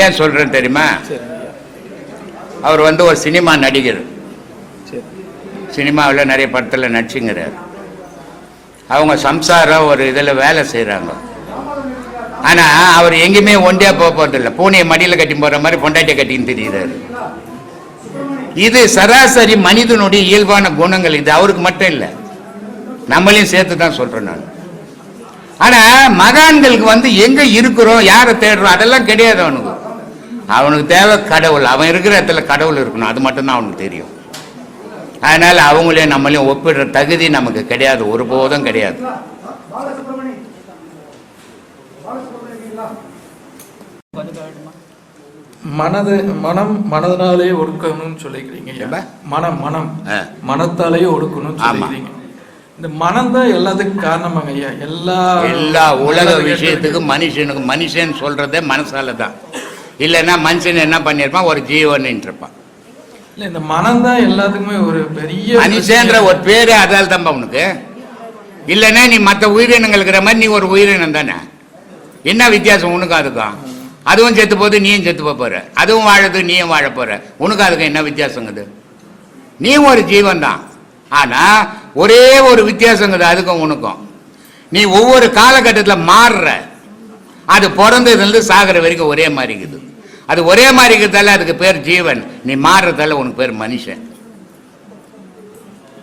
ஏன் சொல்றேன் தெரியுமா? அவர் வந்து ஒரு சினிமா நடிகர். சரி சினிமாவில் நிறைய படத்தில் நடிச்சுங்கிறார். அவங்க சம்சாரம் ஒரு இதில் வேலை செய்கிறாங்க ஆனால் அவர் எங்கேயுமே ஒண்டியாக போக போகிறதில்ல பூனையை மடியில் கட்டி போகிற மாதிரி பொண்டாட்டியை கட்டின்னு தெரியுறாரு. இது சராசரி மனிதனுடைய இயல்பான குணங்கள். இது அவருக்கு மட்டும் இல்லை. நம்மளையும் சேர்த்து தான் சொல்கிறேன் நான். ஆனால் மகான்களுக்கு வந்து எங்கே இருக்கிறோம் யாரை தேடுறோம் அதெல்லாம் கிடையாது அவனுக்கு. அவனுக்கு தேவை கடவுள். அவன் இருக்கிற இடத்துல கடவுள் இருக்கணும். அது மட்டும்தான் அவனுக்கு தெரியும். அதனால அவங்களையும் நம்மளையும் ஒப்பிடுற தகுதி நமக்கு கிடையாது. ஒருபோதும் கிடையாது. மனது மனம் மனதனாலே ஒடுக்கணும்னு சொல்லிக்கிறீங்க? மனம் மனம். மனத்தாலேயே ஒடுக்கணும்னு ஆமா. சொல்லிக்கிறீங்க. இந்த மனம் தான் எல்லாத்துக்கும் காரணமாங்க ஐயா. எல்லா எல்லா உலக நல்லது விஷயத்துக்கு மனுஷனுக்கு மனுஷன் சொல்றதே மனசால தான். இல்லைன்னா மனுஷன் என்ன பண்ணியிருப்பான்? ஒரு ஜீவன் இருப்பான் இல்ல இந்த மனம் தான் எல்லாத்துக்குமே ஒரு பெரிய மனுஷன்ற ஒரு பேரு அதால் தான் உனக்கு. இல்லைன்னா நீ மற்ற உயிரினங்கள் இருக்கிற மாதிரி நீ ஒரு உயிரினம் தானே? என்ன வித்தியாசம் உனக்கு அதுக்கும்? அதுவும் செத்து போகுது நீயும் செத்து போற. அதுவும் வாழுது நீயும் வாழ போற. உனக்கு அதுக்கு என்ன வித்தியாசங்குது நீ ஒரு ஜீவன் தான். ஆனா ஒரே ஒரு வித்தியாசங்குது அதுக்கும் உனக்கும். நீ ஒவ்வொரு காலகட்டத்தில் மாறுற. அது பிறந்ததுலேருந்து சாகிற வரைக்கும் ஒரே மாதிரி இருக்குது. அது ஒரே மாதிரி இருக்கிறதால அதுக்கு பேர் ஜீவன். நீ மாறுறதால உனக்கு பேர் மனுஷன்.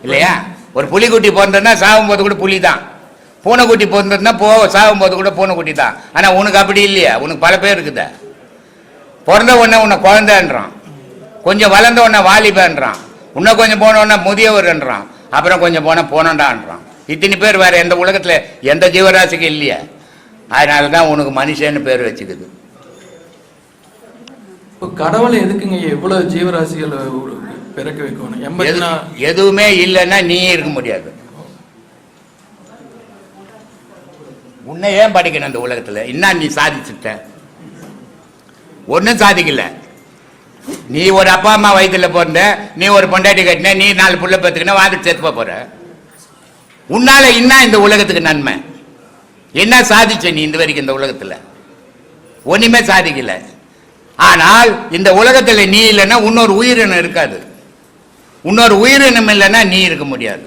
இல்லையா? ஒரு புலிக்குட்டி பிறந்ததுன்னா சாகும்போது கூட புலி தான் பூனைக்குட்டி பிறந்ததுன்னா போ சாகும்போது கூட பூனைக்குட்டி தான் ஆனால் உனக்கு அப்படி இல்லையா? உனக்கு பல பேர் இருக்குதா. பிறந்த உடனே உன்னை குழந்தைன்றான். கொஞ்சம் வளர்ந்த உடனே வாலிபன்றான். இன்னும் கொஞ்சம் போன உடனே முதியவர்ன்றான். அப்புறம் கொஞ்சம் போனால் போனண்டான்றான். இத்தனை பேர் வேறு எந்த உலகத்தில் எந்த ஜீவராசிக்கும் இல்லையா. அதனால தான் உனக்கு மனுஷன்னு பேர் வச்சுக்குது. இப்போ கடவுளை எதுக்குங்க எவ்வளோ ஜீவராசிகள் பிறக்க வைக்கணும்? எண்பத்தி எது- எதுவுமே இல்லைன்னா நீயே இருக்க முடியாது. உன்னை ஏன் படிக்கணும் அந்த உலகத்தில்? என்ன நீ சாதிச்சுட்ட? ஒன்றும் சாதிக்கல. நீ ஒரு அப்பா அம்மா வயித்துல பிறந்த நீ ஒரு பொண்டாட்டி கட்டின நீ நாலு புள்ள பத்துக்கின வாதி சேர்த்து போகிற போற. உன்னால என்ன இந்த உலகத்துக்கு நன்மை? என்ன சாதிச்ச நீ இந்த வரைக்கும் இந்த உலகத்தில்? ஒன்றுமே சாதிக்கலை. ஆனால் இந்த உலகத்தில் நீ இல்லைன்னா இன்னொரு உயிரினம் இருக்காது. இன்னொரு உயிரினம் இல்லைன்னா நீ இருக்க முடியாது.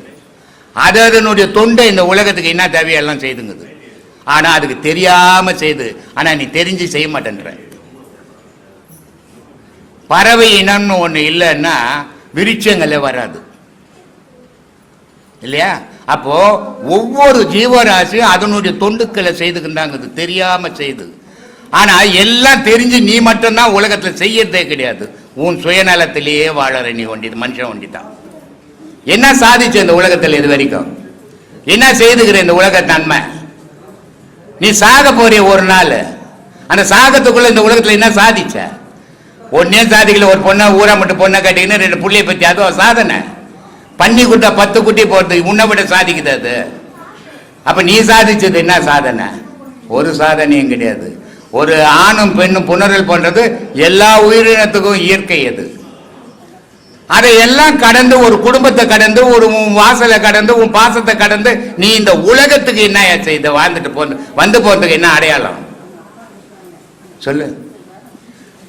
அது அதனுடைய தொண்டை இந்த உலகத்துக்கு என்ன தேவையெல்லாம் செய்துங்குது. ஆனால் அதுக்கு தெரியாமல் செய்து ஆனால் நீ தெரிஞ்சு செய்ய மாட்டேன்ற. பறவை இனம்னு ஒன்று இல்லைன்னா விருட்சங்களே வராது. இல்லையா? அப்போ ஒவ்வொரு ஜீவராசியும் அதனுடைய தொண்டுக்களை செய்துக்கின்றாங்க தெரியாமல் செய்து. ஆனா எல்லாம் தெரிஞ்சு நீ மட்டும்தான் உலகத்துல செய்யறதே கிடையாது. உன் சுயநலத்திலேயே வாழற நீ ஒண்டி மனுஷன் ஒண்டி தான் என்ன சாதிச்சு இந்த உலகத்துல இது வரைக்கும்? என்ன செய்துக்கிற இந்த உலக நன்மை? நீ சாக போறிய ஒரு நாள் அந்த சாகத்துக்குள்ள இந்த உலகத்துல என்ன சாதிச்ச? ஒன்னே சாதிக்கல ஒரு பொண்ணை ஊரா மட்டும் பொண்ணை கட்டிக்கின்னு ரெண்டு புள்ளைய பத்தி அதுவும் சாதனை. பண்ணி குட்டா பத்து குட்டி போறது உன்னை விட சாதிக்குது அது. அப்ப நீ சாதிச்சது என்ன சாதனை? ஒரு சாதனையும் கிடையாது. ஒரு ஆணும் பெண்ணும் புணரல் பண்றது எல்லா உயிரினத்துக்கும் இயற்கை அது. அதை எல்லாம் கடந்து ஒரு குடும்பத்தை கடந்து ஒரு உன் வாசலை கடந்து உன் பாசத்தை கடந்து நீ இந்த உலகத்துக்கு என்ன செய்த? வாழ்ந்துட்டு போ வந்து போறதுக்கு என்ன அடையாளம்? சொல்லு.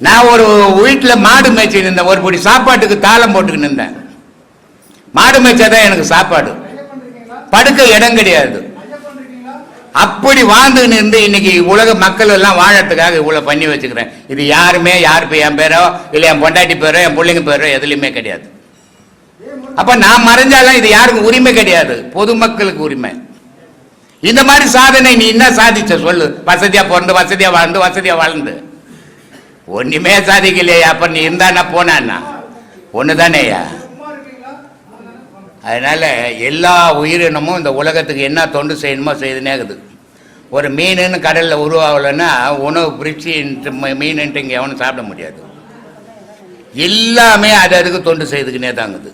நான் ஒரு வீட்டில் மாடு மேய்ச்சி இருந்தேன். ஒரு படி சாப்பாட்டுக்கு தாளம் போட்டுக்கிட்டு இருந்தேன். மாடு மேய்ச்சாதான் எனக்கு சாப்பாடு. படுக்க இடம் கிடையாது. அப்படி வாழ்ந்துன்னு இருந்து இன்னைக்கு உலக மக்கள் எல்லாம் வாழறதுக்காக இவ்வளவு பண்ணி வச்சுக்கிறேன். இது யாருமே யார் என் பேரோ இல்லை என் பொண்டாட்டி பேரோ என் பிள்ளைங்க பேரோ எதுலையுமே கிடையாது. அப்ப நான் மறைஞ்சாலும் இது யாருக்கும் உரிமை கிடையாது. பொதுமக்களுக்கு உரிமை. இந்த மாதிரி சாதனை நீ என்ன சாதிச்ச சொல்லு. வசதியா பிறந்து வசதியா வாழ்ந்து வசதியா வாழ்ந்து. ஒண்ணுமே சாதிக்கலையா அப்ப நீ இருந்தானா போனான்னா ஒண்ணுதானேயா? அதனால் எல்லா உயிரினமும் இந்த உலகத்துக்கு என்ன தொண்டு செய்யணுமோ செய்துனே இருக்குது. ஒரு மீனுன்னு கடலில் உருவாகலைன்னா உணவு பிரிச்சு மீனுன்ட்டு இங்கே எவனும் சாப்பிட முடியாது. எல்லாமே அது அதுக்கு தொண்டு செய்துக்கினே தாங்குது.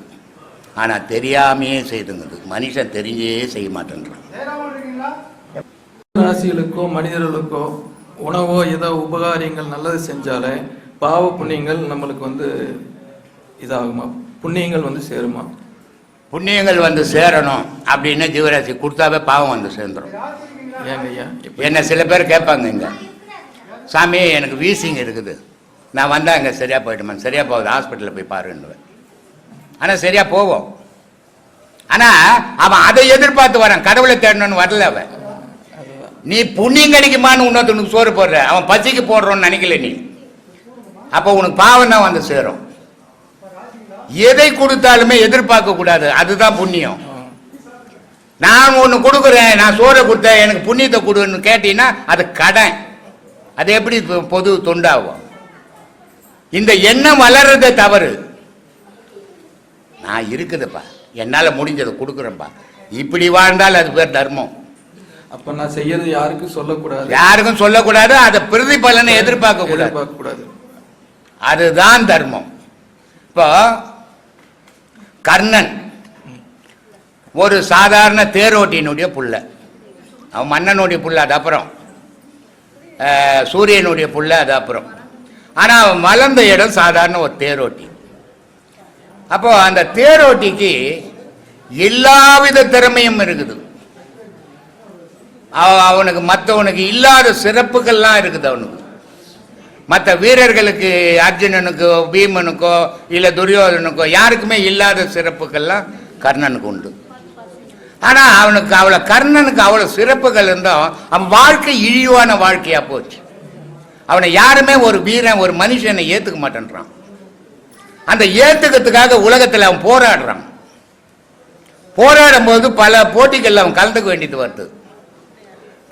ஆனால் தெரியாமையே செய்துங்குது. மனுஷன் தெரிஞ்சே செய்ய மாட்டேன்றான். ராசிகளுக்கோ மனிதர்களுக்கோ உணவோ ஏதோ உபகாரியங்கள் நல்லது செஞ்சாலே பாவ புண்ணியங்கள் நம்மளுக்கு வந்து இதாகுமா? புண்ணியங்கள் வந்து சேருமா? புண்ணியங்கள் வந்து சேரணும் அப்படின்னு ஜீவராசி கொடுத்தாவே பாவம் வந்து சேர்ந்துடும் என்ன சில பேர் கேட்பாங்க இங்க சாமி எனக்கு வீசிங் இருக்குது. நான் வந்தா அங்கே சரியாக போயிடுமா? சரியாக போகுது ஹாஸ்பிட்டலில் போய் பாருன்னுவேன். ஆனால் சரியாக போவோம். ஆனால் அவன் அதை எதிர்பார்த்து வரான் கடவுளை தேடணும்னு வரல அவன். நீ புண்ணியம் கிடைக்குமான்னு இன்னொருத்தனுக்கு சோறு போடுற. அவன் பசிக்கு போடுறோன்னு நினைக்கல நீ. அப்போ உனக்கு பாவம் தான் வந்து சேரும். எதை கொடுத்தாலுமே எதிர்பார்க்க கூடாது. அதுதான் புண்ணியம். நான் ஒன்று கொடுக்குறேன் நான் சோறை கொடுத்தேன் எனக்கு புண்ணியத்தை கொடுன்னு கேட்டீங்கன்னா அது கடன். அது எப்படி பொது தொண்டாகும்? இந்த எண்ணம் வளர்றதே தவறு. நான் இருக்குதுப்பா. என்னால் முடிஞ்சதை கொடுக்குறேன்ப்பா இப்படி வாழ்ந்தால் அது பேர் தர்மம். அப்ப நான் செய்யறது யாருக்கும் சொல்லக்கூடாது. யாருக்கும் சொல்லக்கூடாது அதை பிரதிபலனை எதிர்பார்க்க கூடாது. அதுதான் தர்மம். இப்போ கர்ணன். ஒரு சாதாரண தேரோட்டியினுடைய புள்ள. அவன் மன்னனுடைய புள்ள அது அப்புறம். சூரியனுடைய புள்ள அது அப்புறம். ஆனால் அவன் வளர்ந்த இடம் சாதாரண ஒரு தேரோட்டி. அப்போ அந்த தேரோட்டிக்கு எல்லாவித திறமையும் இருக்குது. அவனுக்கு மற்றவனுக்கு இல்லாத சிறப்புகள்லாம் இருக்குது அவனுக்கு. மற்ற வீரர்களுக்கு அர்ஜுனனுக்கோ பீமனுக்கோ இல்லை துரியோதனுக்கோ யாருக்குமே இல்லாத சிறப்புகள்லாம் கர்ணனுக்கு உண்டு. ஆனால் அவனுக்கு அவ்வளோ கர்ணனுக்கு அவ்வளோ சிறப்புகள் இருந்தும் அவன் வாழ்க்கை இழிவான வாழ்க்கையாக போச்சு. அவனை யாருமே ஒரு வீரன் ஒரு மனுஷனை ஏற்றுக்க மாட்டேன்றான். அந்த ஏற்றுக்கிறதுக்காக உலகத்தில் அவன் போராடுறான். போராடும் போது பல போட்டிகளில் அவன் கலந்துக்க வேண்டியது வருது.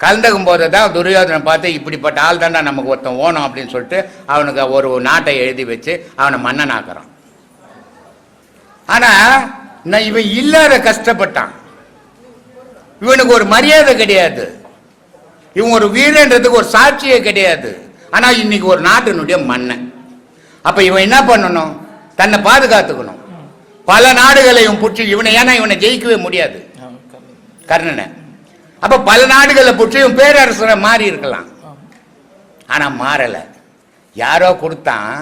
கலந்துக்கும் போது தான் துரியோதனை பார்த்து இப்படிப்பட்ட ஆள் தாண்டா நமக்கு ஒருத்தன் ஓணும் அப்படின்னு சொல்லிட்டு அவனுக்கு ஒரு நாட்டை எழுதி வச்சு அவனை மன்னனாக்குறான். ஆனால் நான் இவன் இல்லாத கஷ்டப்பட்டான். இவனுக்கு ஒரு மரியாதை கிடையாது. இவன் ஒரு வீரன்றதுக்கு ஒரு சாட்சியே கிடையாது. ஆனால் இன்னைக்கு ஒரு நாட்டினுடைய மன்னன். அப்போ இவன் என்ன பண்ணணும்? தன்னை பாதுகாத்துக்கணும். பல நாடுகளை இவன் பிடிச்சி இவனை ஏன்னா இவனை ஜெயிக்கவே முடியாது. கர்ணன். அப்ப பல நாடுகளை பிடிச்சி இவன் பேரரசரை மாறி இருக்கலாம். ஆனா மாறல. யாரோ கொடுத்தான்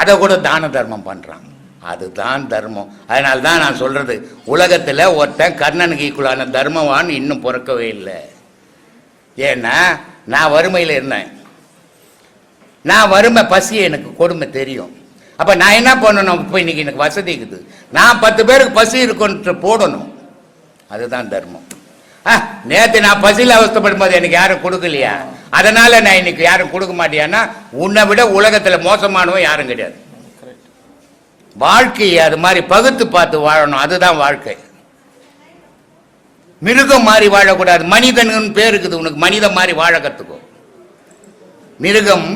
அதை கூட தான தர்மம் பண்றான். அதுதான் தர்மம். அதனால தான் நான் சொல்றது உலகத்தில் ஒருத்தன் கர்ணனுக்கு ஈக்குவலான தர்மவான் இன்னும் பிறக்கவே இல்லை. ஏன்னா நான் வறுமையில் இருந்தேன். நான் வறுமை பசி எனக்கு கொடுமை தெரியும். அப்போ நான் என்ன பண்ணணும்? இப்போ இன்னைக்கு எனக்கு வசதி இருக்குது. நான் பத்து பேருக்கு பசி இருக்குன்ட்டு போடணும். அதுதான் தர்மம். நேற்று நான் பசியில் அவஸ்தைப்படும் போது எனக்கு யாரும் கொடுக்கலையா? அதனால நான் இன்னைக்கு யாரும் கொடுக்க மாட்டியான்னா உன்னை விட உலகத்தில் மோசமானவன் யாரும் கிடையாது. வாழ்க்கையை அது மாதிரி பகுத்து பார்த்து வாழணும் அதுதான் வாழ்க்கை. மிருகம் மாதிரி வாழக்கூடாது. மனிதன் பேர் இருக்குது உனக்கு மனிதன் மாதிரி வாழ கற்றுக்கும் மிருகம்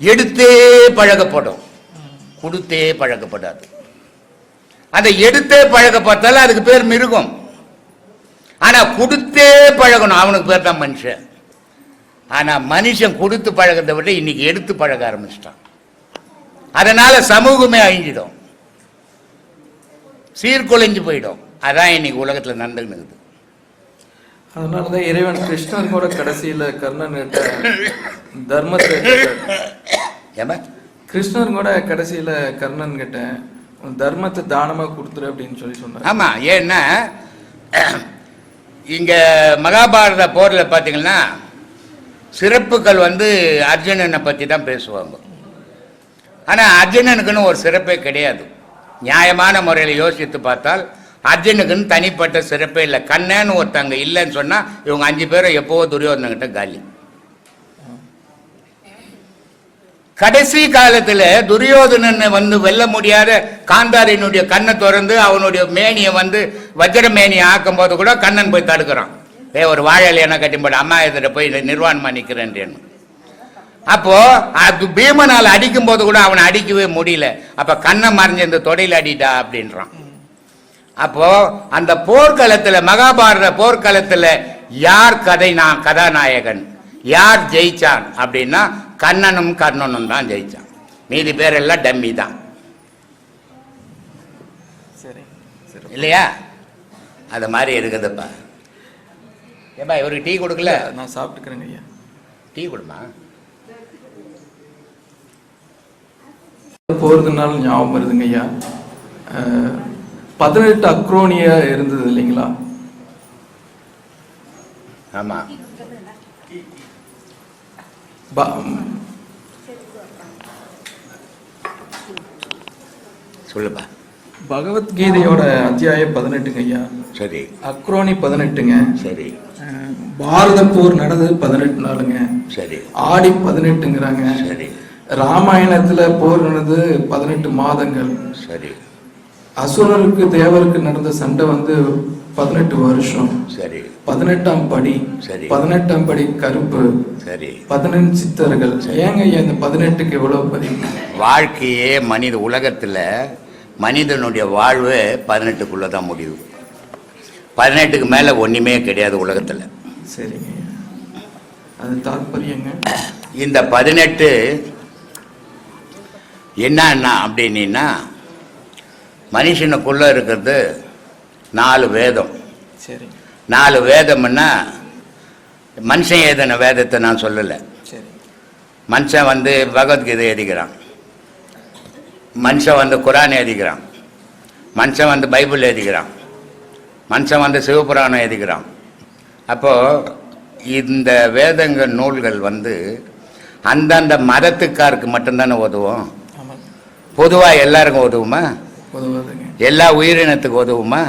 எடுத்தே பழகப்படும். கொடுத்தே பழகப்படாது. அந்த எடுத்தே பழகப்பட்டாலும் அதுக்கு பேர் மிருகம். ஆனா கொடுத்தே பழகணும். அவனுக்கு பேர் தான் மனுஷன். ஆனா மனுஷன் கொடுத்து பழகிறத விட இன்னைக்கு எடுத்து பழக ஆரம்பிச்சிட்டான். அதனால சமூகமே அழிஞ்சிடும். சீர்குலைஞ்சு போயிடும். அதான் இன்னைக்கு உலகத்துல நடந்துன்னு இருக்குது. அதனாலதான் இறைவன் கிருஷ்ணர் கூட கடைசியில கர்ணன் தர்மத்தை. ஏமா? கிருஷ்ணர் கூட கடைசியில கர்ணன் கிட்ட தர்மத்தை தானமா கொடுத்துரு அப்படின்னு சொல்லி சொன்னார். ஆமா ஏன்னா இங்கே மகாபாரத போரில் பார்த்தீங்கன்னா சிறப்புகள் வந்து அர்ஜுனனை பற்றி தான் பேசுவாங்க. ஆனால் அர்ஜுனனுக்குன்னு ஒரு சிறப்பே கிடையாது. நியாயமான முறையில் யோசித்து பார்த்தால் அர்ஜுனுக்குன்னு தனிப்பட்ட சிறப்பே இல்லை. கண்ணன்னு ஒருத்தங்க இல்லைன்னு சொன்னால் இவங்க அஞ்சு பேரும் எப்போவோ துரியோதனங்கிட்ட காலி. கடைசி காலத்துல துரியோதனன் வந்து வெல்ல முடியாத காந்தாரினுடைய கண்ணை திறந்து அவனுடைய மேனியை வந்து வஜ்ர மேனியை ஆக்கும் போது கூட கண்ணன் போய் தடுக்கிறான். ஏ ஒரு வாழையில என்ன கட்டிப்பட அம்மா எதிர போய் நிர்வாணமா நிக்கிறேன் அப்போ அது பீமனால் அடிக்கும் போது கூட அவனை அடிக்கவே முடியல. அப்ப கண்ணை மறைஞ்ச இந்த தொடையில அடிட்டா அப்படின்றான். அப்போ அந்த போர்க்களத்துல மகாபாரத போர்க்களத்துல யார் கதை நான் கதாநாயகன்? யார் ஜெயிச்சான் அப்படின்னா கண்ணனும் கர்ணனும் தான் ஜெயிச்சான். மீதி பேர் எல்லாம் டம்மி தான். சரி சரி. இல்லையா? அது மாதிரி இருக்குதுப்பா. ஏப்பா இவருக்கு டீ கொடுக்கல? நான் சாப்பிட்டுக்கிறேங்க ஐயா. டீ கொடுமா? போறதுனால ஞாபகம் வருதுங்க ஐயா. பதினெட்டு அக்ரோனிய இருந்தது இல்லைங்களா? ஆமா. ப- சொல்லுப்பா. பகவத்கீதையோட அத்தியாயம் பதினெட்டுங்க ஐயா. சரி. அக்ரோனி பதினெட்டுங்க. சரி. பாரத போர் நடந்தது பதினெட்டு நாளுங்க. சரி. ஆடி பதினெட்டுங்கிறாங்க. சரி. ராமாயணத்துல போர் நடந்தது பதினெட்டு மாதங்கள். சரி. அசுரருக்கு தேவருக்கு நடந்த சண்டை வந்து பதினெட்டு வருஷம். சரி. பதினெட்டாம் படி சரி. பதினெட்டாம் படி கருப்பு. சரி. பதினெண்டு சித்தர்கள். ஏங்க இந்த பதினெட்டுக்கு எவ்வளவு பதிவு? வாழ்க்கையே மனித உலகத்தில் மனிதனுடைய வாழ்வு பதினெட்டுக்குள்ளே தான் முடிவு பதினெட்டுக்கு மேலே ஒன்றுமே கிடையாது உலகத்தில். சரிங்க ஐயா. அது தாற்பயங்க இந்த பதினெட்டு என்னன்னா அப்படின்னா மனுஷனுக்குள்ளே இருக்கிறது நாலு வேதம். சரி. நாலு வேதம்னா மனுஷன் எழுதின வேதத்தை நான் சொல்லலை. சரி. மனுஷன் வந்து பகவத்கீதை எழுதிக்கிறான். மனுஷன் வந்து குரான் எழுதிக்கிறான். மனுஷன் வந்து பைபிள் எழுதிக்கிறான். மனுஷன் வந்து சிவபுராணம் எழுதிக்கிறான். அப்போது இந்த வேதங்கள் நூல்கள் வந்து அந்தந்த மதத்துக்காருக்கு மட்டும்தானே உதவும்? பொதுவாக எல்லாருக்கும் உதவுமா? எல்லா உயிரினத்துக்கு உதவுமா?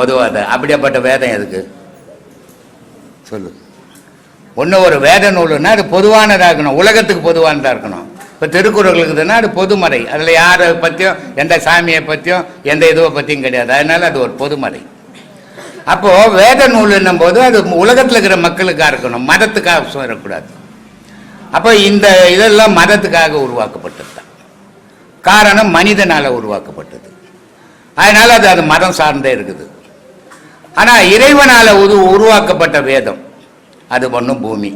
உதவாது அப்படியாப்பட்ட வேதம் எதுக்கு? சொல்லு. ஒன்று ஒரு வேத நூலுன்னா அது பொதுவானதாக இருக்கணும். உலகத்துக்கு பொதுவானதாக இருக்கணும். இப்போ திருக்குறள் இருக்குதுன்னா அது பொதுமறை. அதில் யாரை பற்றியும் எந்த சாமியை பற்றியும் எந்த இதுவை பற்றியும் கிடையாது. அதனால அது ஒரு பொதுமறை. அப்போது வேத நூல் போது அது உலகத்தில் இருக்கிற மக்களுக்காக இருக்கணும். மதத்துக்காக சொல்லக்கூடாது அப்போ இந்த இதெல்லாம் மதத்துக்காக உருவாக்கப்பட்டது தான் காரணம் மனிதனால் உருவாக்கப்பட்டது. அதனால அது அது மதம் சார்ந்தே இருக்குது. ஆனால் இறைவனால் உரு உருவாக்கப்பட்ட வேதம் அது ஒன்றும் பூமி.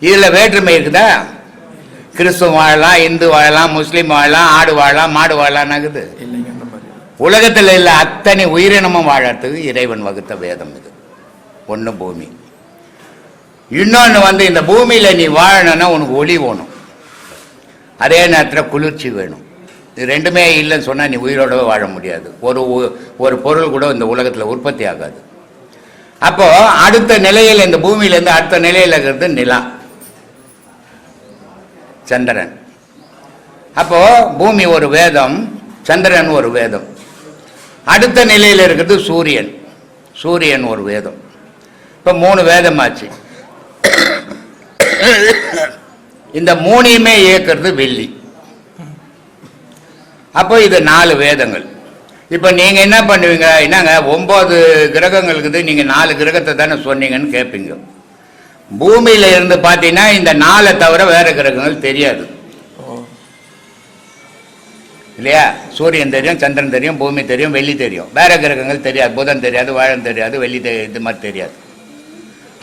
இதில் வேற்றுமை இருக்குதா? கிறிஸ்துவ வாழலாம் இந்து வாழலாம் முஸ்லீம் வாழலாம் ஆடு வாழலாம் மாடு வாழலாம்னாகுது உலகத்தில் உள்ள அத்தனை உயிரினமும் வாழறதுக்கு இறைவன் வகுத்த வேதம் இது. ஒன்று பூமி. இன்னொன்று வந்து இந்த பூமியில் நீ வாழணும்னா உனக்கு ஒளி வேணும். அதே நேரத்தில் குளிர்ச்சி வேணும். இது ரெண்டுமே இல்லைன்னு சொன்னால் நீ உயிரோடவே வாழ முடியாது. ஒரு ஒரு பொருள் கூட இந்த உலகத்தில் உற்பத்தி ஆகாது. அப்போது அடுத்த நிலையில் இந்த பூமியிலேருந்து அடுத்த நிலையில் இருக்கிறது நிலா. சந்திரன். அப்போது பூமி ஒரு வேதம் சந்திரன் ஒரு வேதம். அடுத்த நிலையில் இருக்கிறது சூரியன். சூரியன் ஒரு வேதம். இப்போ மூணு வேதமாச்சு. இந்த மூணையுமே இயக்கிறது வெள்ளி. அப்போ இது நாலு வேதங்கள். இப்போ நீங்கள் என்ன பண்ணுவீங்க? என்னங்க? ஒம்பது கிரகங்கள் இருக்குது நீங்கள் நாலு கிரகத்தை தானே சொன்னீங்கன்னு கேட்பீங்க பூமியில இருந்து பார்த்தீங்கன்னா இந்த நாளை தவிர வேற கிரகங்கள் தெரியாது. ஓ இல்லையா? சூரியன் தெரியும் சந்திரன் தெரியும் பூமி தெரியும் வெள்ளி தெரியும். வேற கிரகங்கள் தெரியாது. புதன் தெரியாது வாழன் தெரியாது வெள்ளி தெ இது மாதிரி தெரியாது.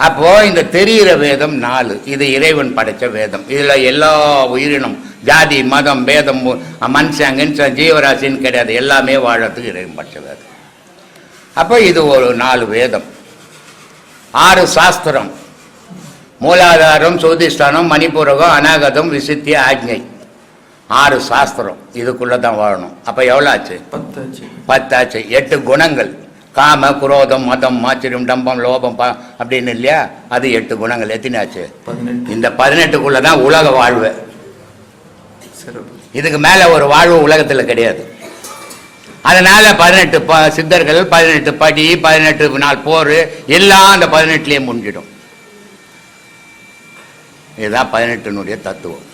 அப்போது இந்த தெரிகிற வேதம் நாலு. இது இறைவன் படைச்ச வேதம். இதில் எல்லா உயிரினம் ஜாதி மதம் பேதம் மு- மனுஷன் கின்சன் ஜீவராசின்னு கிடையாது. எல்லாமே வாழறதுக்கு இறைவன் படைச்ச வேதம் அப்போ இது ஒரு நாலு வேதம். ஆறு சாஸ்திரம். மூலாதாரம் சோதிஷ்டானம் மணிபூரகம் அநாகதம் விசித்திய ஆக்ஞை. ஆறு சாஸ்திரம். இதுக்குள்ளே தான் வாழணும். அப்போ எவ்வளோ ஆச்சு? பத்தாச்சு. பத்தாச்சு. எட்டு குணங்கள். காம குரோதம் மதம் மாச்சரியம் டம்பம் லோபம் ப அப்படின்னு இல்லையா? அது எட்டு குணங்கள். எத்தனை ஆச்சு இந்த பதினெட்டுக்குள்ளே தான் உலக வாழ்வு. இதுக்கு மேலே ஒரு வாழ்வு உலகத்தில் கிடையாது. அதனால பதினெட்டு ப சித்தர்கள் பதினெட்டு படி பதினெட்டு நாள் போர் எல்லாம் அந்த பதினெட்டுலேயே முடிஞ்சிடும். இதுதான் பதினெட்டினுடைய தத்துவம்.